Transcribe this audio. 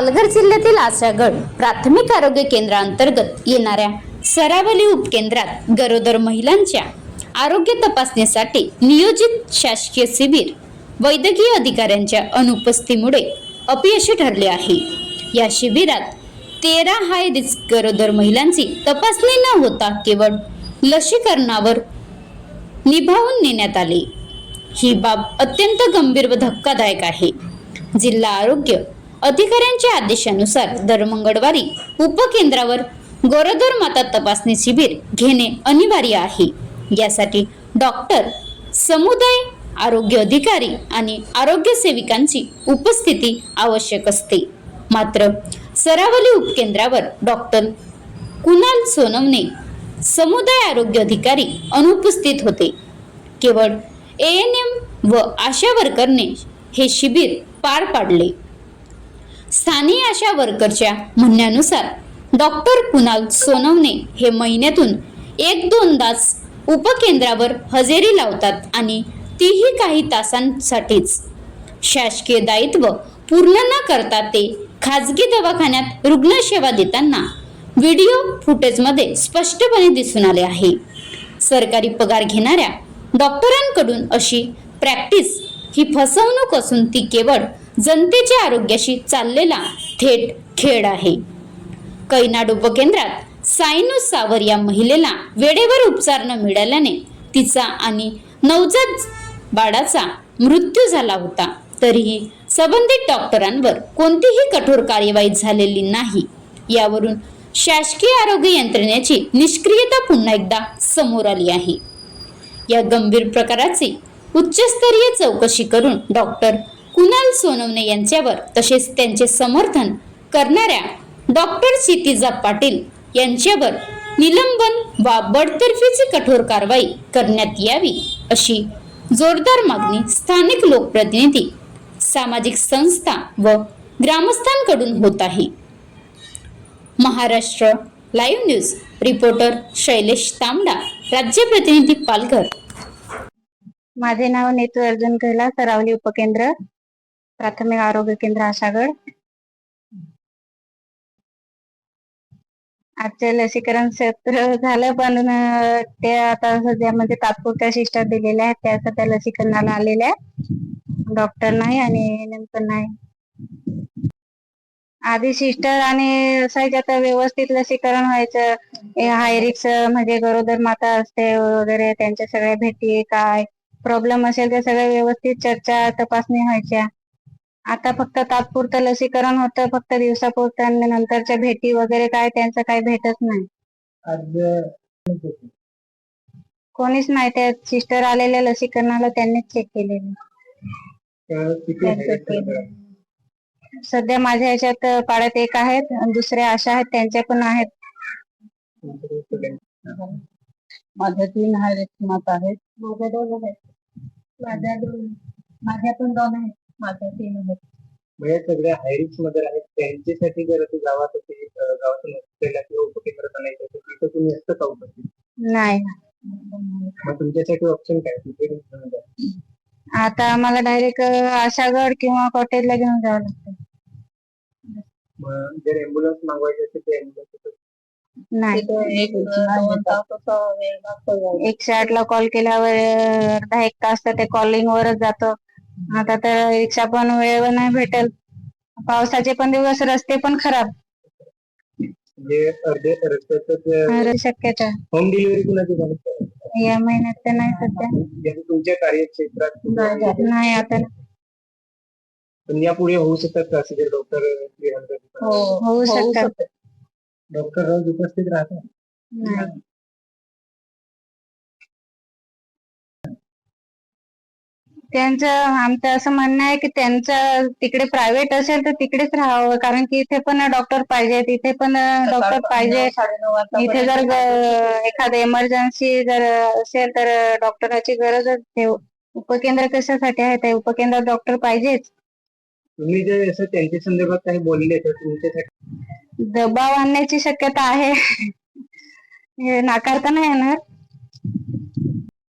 पालघर जिल्ह्यातील आसागड प्राथमिक आरोग्य केंद्रांतर्गत येणाऱ्या सरावली उपकेंद्रात गरोदर महिलांच्या आरोग्य तपासणीसाठी नियोजित शासकीय शिबिर वैद्यकीय अधिकाऱ्यांच्या अनुपस्थितीमुळे अपयशी ठरले आहे. या शिबिरात तेरा हाय रिस्क गरोदर महिलांची तपासणी न होता केवळ लसीकरणावर निभावून नेण्यात आले. ही बाब अत्यंत गंभीर व धक्कादायक आहे. जिल्हा आरोग्य अधिकाऱ्यांच्या आदेशानुसार दर मंगळवारी उपकेंद्रावर गरोदर माता तपासणी शिबिर घेणे अनिवार्य आहे. यासाठी डॉक्टर समुदाय आरोग्य अधिकारी आणि आरोग्य सेविकांची उपस्थिती आवश्यक असते. मात्र सरावली उपकेंद्रावर डॉक्टर कुणाल सोनवणे समुदाय आरोग्य अधिकारी अनुपस्थित होते. केवळ ए एन एम व आशा वर्करने हे शिबिर पार पाडले. स्थानीय आशा वर्करच्या म्हणण्यानुसार डॉक्टर कुणाल सोनवणे हे महिन्यातून एक दोनदाच उपकेंद्रावर हजेरी लावतात आणि तीही काही तासांसाठीच शासकीय दायित्व पूर्ण न करता ते खाजगी दवाखान्यात रुग्णसेवा देताना व्हिडिओ फुटेजमध्ये स्पष्टपणे दिसून आले आहे. सरकारी पगार घेणाऱ्या डॉक्टरांकडून अशी प्रॅक्टिस ही फसवणूक असून ती केवळ जनतेच्या आरोग्याशी चाललेला थेट खेळ आहे. कैनाड उपकेंद्रात सायनू सावर या महिलेला वेळेवर उपचार न मिळाल्याने तिचा आणि नवजात बाळाचा मृत्यू झाला होता. तरीही संबंधित डॉक्टरांवर कोणतीही कठोर कार्यवाही झालेली नाही. यावरून शासकीय आरोग्य यंत्रणेची निष्क्रियता पुन्हा एकदा समोर आली आहे. या गंभीर प्रकाराची उच्चस्तरीय चौकशी करून डॉक्टर कुणाल सोनवणे यांच्यावर तसेच त्यांचे समर्थन करणाऱ्या डॉक्टर क्षितिजा पाटील यांच्यावर निलंबन वा बडतर्फीची कठोर कारवाई करण्यात यावी अशी जोरदार मागणी स्थानिक लोकप्रतिनिधी सामाजिक संस्था व ग्रामस्थांकडून होत आहे. Maharashtra live news reporter Shailesh Tambada राज्य प्रतिनिधी पालघर. माझे नाव नेतू अर्जुन कैला सरावली उपकेंद्र. प्राथमिक आरोग्य केंद्र आशागड. आजचे लसीकरण सत्र झालं पण ते आता सध्या म्हणजे तात्पुरत्या शिष्टा दिलेल्या आहेत. त्या सध्या लसीकरणाला आलेल्या आहेत. डॉक्टर नाही आणि नंतर नाही. आधी सिस्टर आणि असायच्या तर व्यवस्थित लसीकरण व्हायचं. हायरिक्स म्हणजे गरोदर माता असते वगैरे त्यांच्या सगळ्या भेटी काय प्रॉब्लेम असेल तर सगळ्या व्यवस्थित चर्चा तपासणी व्हायच्या. आता फक्त तात्पुरतं लसीकरण होतं फक्त दिवसापुरतं आणि नंतरच्या भेटी वगैरे काय त्यांचं काही भेटत नाही. आज कोणीच नाही त्या सिस्टर आलेल्या लसीकरणाला त्यांनीच चेक केलेलं. सध्या माझ्या ह्याच्यात पाड्यात एक आहेत आणि दुसऱ्या आशा आहेत त्यांच्या पण आहेत. माझ्या तीन आहेत. माझ्या दोन आहेत. माझ्या दोन माझ्या पण दोन आहेत. म्हणजे सगळ्या हायरिक्समध्ये आहेत त्यांच्यासाठी जर ते गावात असे, अ, गावातून हॉस्पिटलला किंवा उपकेंद्रात आणायचं असेल तिथं तुम्ही असतं का उपस्थित नाही. मग तुमच्यासाठी ऑप्शन काय घेऊन जा. आता आम्हाला डायरेक्ट आशागड किंवा कॉटेजला घेऊन जावं लागतं. मग जर एम्ब्युलन्स मागवायची असेल तर एम्ब्युलन्स नाही. एकशे आठ ला कॉल केल्यावर अर्धा एक तास तर ते कॉलिंग वरच जातो. आता तर रिक्षा पण वेळेवर नाही भेटेल पावसाचे पण दिवस रस्ते पण खराब. म्हणजे अर्धे रस्त्याचं शक्यता. होम डिलिव्हरी कुणाची झाली? या महिन्यात तर नाही सध्या. जसं तुमच्या कार्यक्षेत्रात नाही आता. पण यापुढे होऊ शकतात का असे डॉक्टर होऊ शकतात. डॉक्टर रोज उपस्थित राहतात? नाही. त्यांचं आमचं असं म्हणणं आहे की त्यांचं तिकडे प्रायव्हेट असेल तर तिकडेच राहावं. कारण की इथे पण डॉक्टर पाहिजेत इथे पण डॉक्टर पाहिजे. इथे जर एखादं एमर्जन्सी जर असेल तर डॉक्टराची गरजच आहे. उपकेंद्र कशासाठी आहे? ते उपकेंद्रात डॉक्टर पाहिजेच. तुम्ही जे असं त्यांच्या संदर्भात काही बोलले तर तुमच्यासाठी? दबाव आणण्याची शक्यता आहे. हे नाकारता नाही येणार.